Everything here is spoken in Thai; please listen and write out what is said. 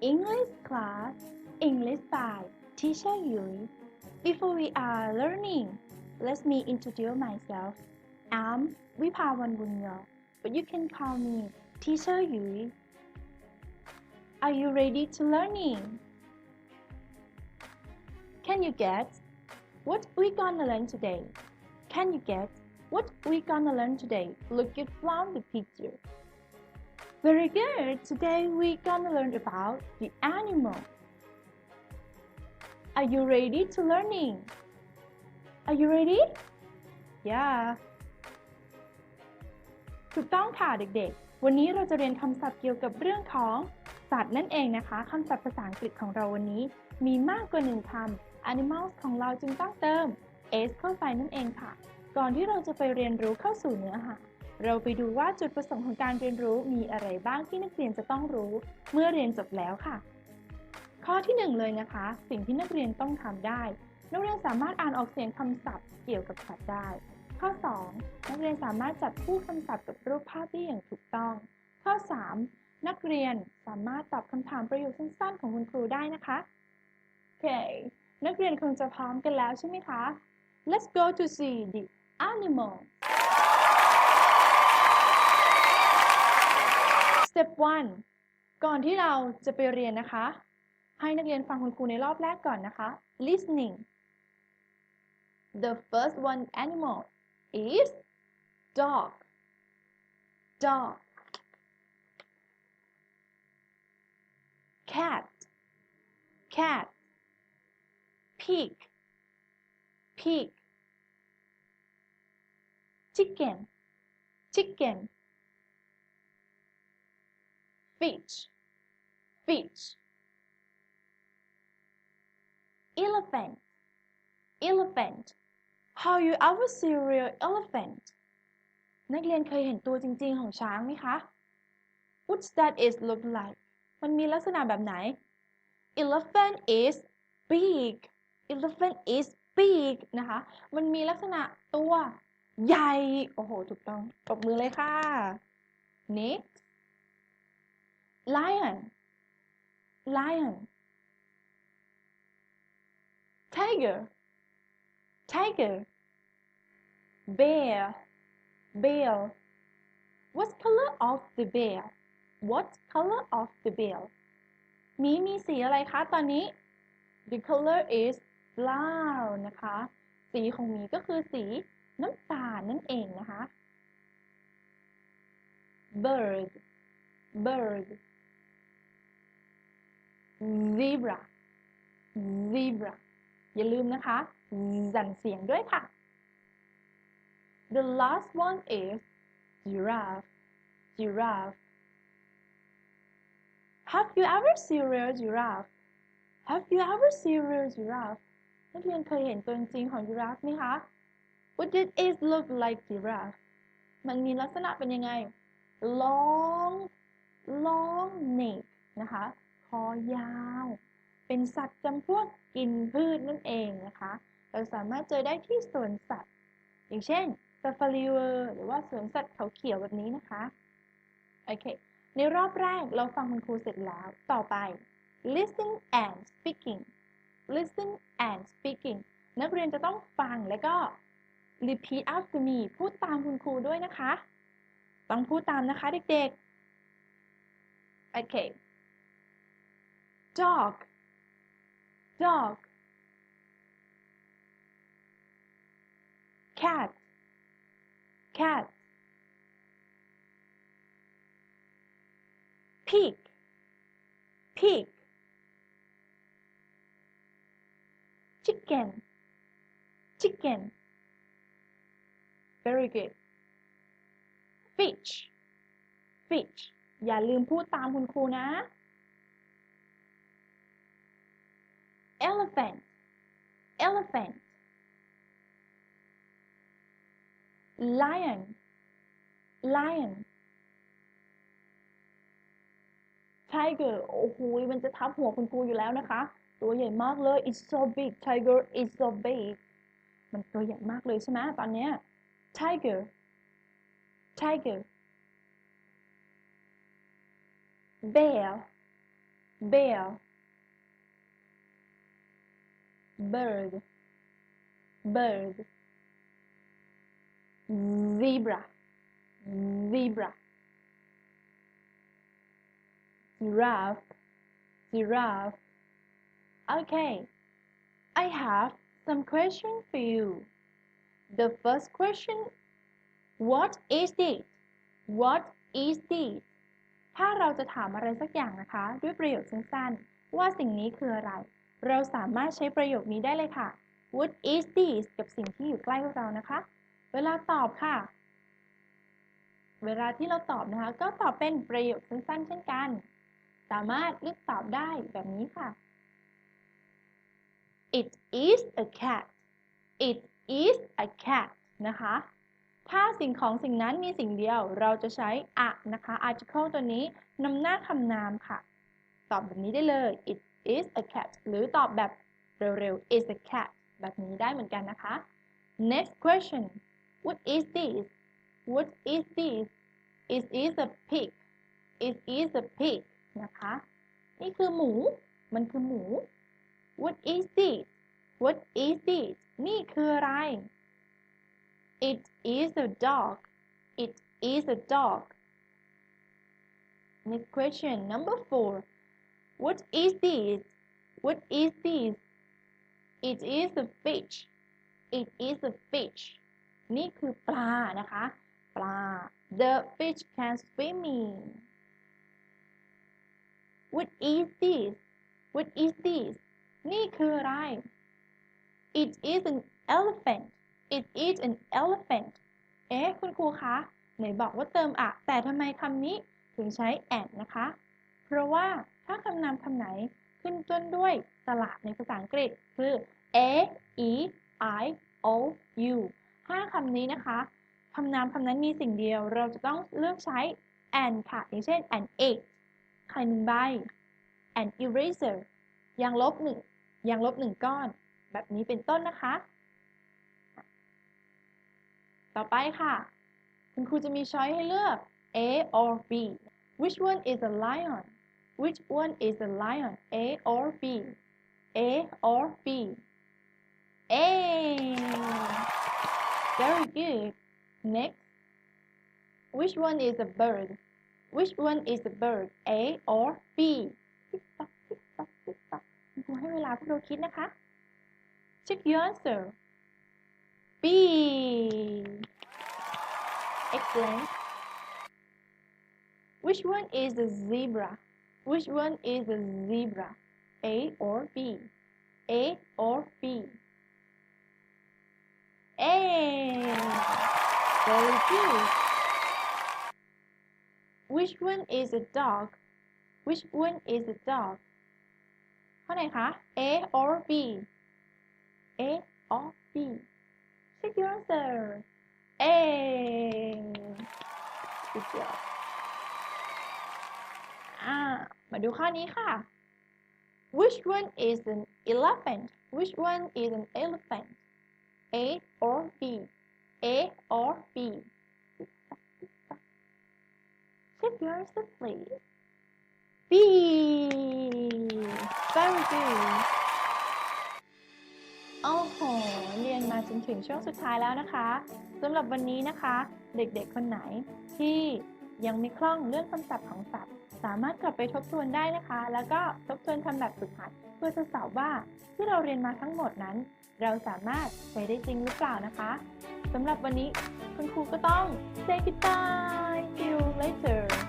English class English by Teacher Yui. Before we are learning let me introduce myself. I'm Vipawan Bunyo but you can call me Teacher Yui. Are you ready to learning? Can you get what we gonna learn today? Can you get what we gonna learn today? Look it from the picture Very good. Today we gonna learn about the animal. Are you ready to learning? Are you ready? Yeah. ถูกต้องค่ะเด็กๆ วันนี้เราจะเรียนคำศัพท์เกี่ยวกับเรื่องของสัตว์นั่นเองนะคะคำศัพท์ภาษาอังกฤษของเราวันนี้ มีมากกว่าหนึ่งคำ animals ของเราจึงต้องเติม s เข้าไปนั่นเองค่ะ ก่อนที่เราจะไปเรียนรู้เข้าสู่เนื้อหา เราไปดูว่าจุดประสงค์ของการเรียนรู้มีอะไรบ้างที่นักเรียนจะต้องรู้ เมื่อเรียนจบแล้วค่ะ ข้อที่หนึ่งเลยนะคะ สิ่งที่นักเรียนต้องทำได้ นักเรียนสามารถอ่านออกเสียงคำศัพท์เกี่ยวกับสัตว์ได้ ข้อ 2 นักเรียนสามารถจับคู่คำศัพท์กับรูปภาพได้อย่างถูกต้อง ข้อ 3 นักเรียนสามารถตอบคำถามประโยคสั้นๆ ของคุณครูได้นะคะโอเคนักเรียนคงจะพร้อมกันแล้วใช่ไหมคะ Let's go to see the animal Step 1 ก่อนที่เราจะไปเรียนนะคะ ให้นักเรียนฟังคุณครูในรอบแรกก่อนนะคะ listening the first one animal is dog dog cat cat pig pig chicken chicken fish, fish. Elephant, elephant. How you ever see real elephant? นักเรียนเคยเห็นตัวจริงๆของช้างไหมคะ What's that is look like? มันมีลักษณะแบบไหน Elephant is big. Elephant is big นะคะ มันมีลักษณะตัวใหญ่ โอ้โห ถูกต้องปรบมือเลยค่ะ Next lion lion tiger tiger bear bear what color of the bear what color of the bear หมีมีสีอะไรคะตอนนี้ the color is brown นะคะ สีของหมีก็คือสีน้ำตาลนั่นเองนะคะ bird bird zebra zebra อย่าลืมนะคะ สั่นเสียงด้วยค่ะ the last one is giraffe giraffe have you ever seen real giraffe have you ever seen real giraffe นักเรียนเคยเห็นตัวจริงของ giraffe ไหมคะ what did it look like giraffe มันมีลักษณะเป็นยังไง long long neck นะคะ คอยาว เป็นสัตว์จำพวกกินพืชนั่นเองนะคะ เราสามารถเจอได้ที่สวนสัตว์ อย่างเช่น Safari World หรือว่าสวนสัตว์เขาเขียวแบบนี้นะคะ โอเค ในรอบแรกเราฟังคุณครูเสร็จแล้ว ต่อไป listen and speaking listen and speaking นักเรียนจะต้องฟังแล้วก็ repeat after me พูดตามคุณครูด้วยนะคะ ต้องพูดตามนะคะเด็กๆ โอเค dog dog cat cat pig pig chicken chicken very good fish fish อย่าลืมพูดตามคุณครูนะ elephant elephant lion lion tiger โอ้โหมันจะทับหัวคุณครูอยู่แล้วนะคะ ตัวใหญ่มากเลย it's so big tiger is so big มันตัวใหญ่มากเลยใช่ไหมตอนเนี้ย tiger tiger bear bear bird bird zebra zebra giraffe giraffe okay I have some questions for you the first question what is it what is it ถ้าเราจะถามอะไรสักอย่างนะคะ ด้วยประโยคสั้นๆ ว่าสิ่งนี้คืออะไร เราสามารถใช้ประโยคนี้ได้เลยค่ะ What is this กับสิ่งที่อยู่ใกล้เรานะคะ เวลาตอบค่ะ เวลาที่เราตอบนะคะ ก็ตอบเป็นประโยคสั้นๆ เช่นกัน สามารถเลือกตอบได้แบบนี้ค่ะ It is a cat It is a cat นะคะ ถ้าสิ่งของสิ่งนั้นมีสิ่งเดียว เราจะใช้ a นะคะ article ตัวนี้นำหน้าคำนามค่ะ ตอบแบบนี้ได้เลย it is a cat หรือตอบแบบเร็วๆ is a cat แบบนี้ได้เหมือนกันนะคะ next question what is this what is this it is a pig it is a pig นะคะ นี่คือหมู มันคือหมู what is this what is this นี่คืออะไร It is a dog. It is a dog. Next question, number four. What is this? What is this? It is a fish. It is a fish. นี่คือปลานะคะ ปลา The fish can swimming. What is this? What is this? นี่คืออะไร It is an elephant. It is an elephant เอ๊ะ คุณครูคะ ไหนบอกว่าเติมอะ แต่ทำไมคำนี้ถึงใช้ and นะคะ เพราะว่า ถ้าคำนามคำไหนขึ้นต้นด้วยสระในภาษาอังกฤษคือ a e i o u ห้าคำนี้นะคะคำนามคำนั้นมีสิ่งเดียว เราจะต้องเลือกใช้ and ค่ะ อย่างเช่น an egg ไข่หนึ่งใบ an eraser ยางลบหนึ่งยางลบหนึ่งก้อน แบบนี้เป็นต้นนะคะ ต่อไปค่ะ คุณครูจะมีช้อยให้เลือก A or B which one is a lion which one is a lion A or B A or B A very good next which one is a bird which one is a bird A or B ติ๊กตักติ๊กตักติ๊กตักคุณครูให้เวลาพวกเราคิดนะคะ check your answer B. Excellent. Which one is a zebra? Which one is a zebra? A or B? A or B? A. Very good. Which one is a dog? Which one is a dog? ข้อไหนคะ A or B? A or B? Check your answer. A. Good job. มาดูข้อนี้ค่ะ Which one is an elephant? Which one is an elephant? A or B? A or B? Check your answer, please. B. Very good. โอ้โห เรียนมาจนถึงช่วงสุดท้ายแล้วนะคะสำหรับวันนี้นะคะ เด็กๆคนไหนที่ยังไม่คล่องเรื่องคำศัพท์ของศัพท์ สามารถกลับไปทบทวนได้นะคะ แล้วก็ทบทวนทำแบบฝึกหัด เพื่อทดสอบว่าที่เราเรียนมาทั้งหมดนั้น เราสามารถใช้ได้จริงหรือเปล่านะคะสำหรับวันนี้คุณครูก็ต้อง say goodbye see you later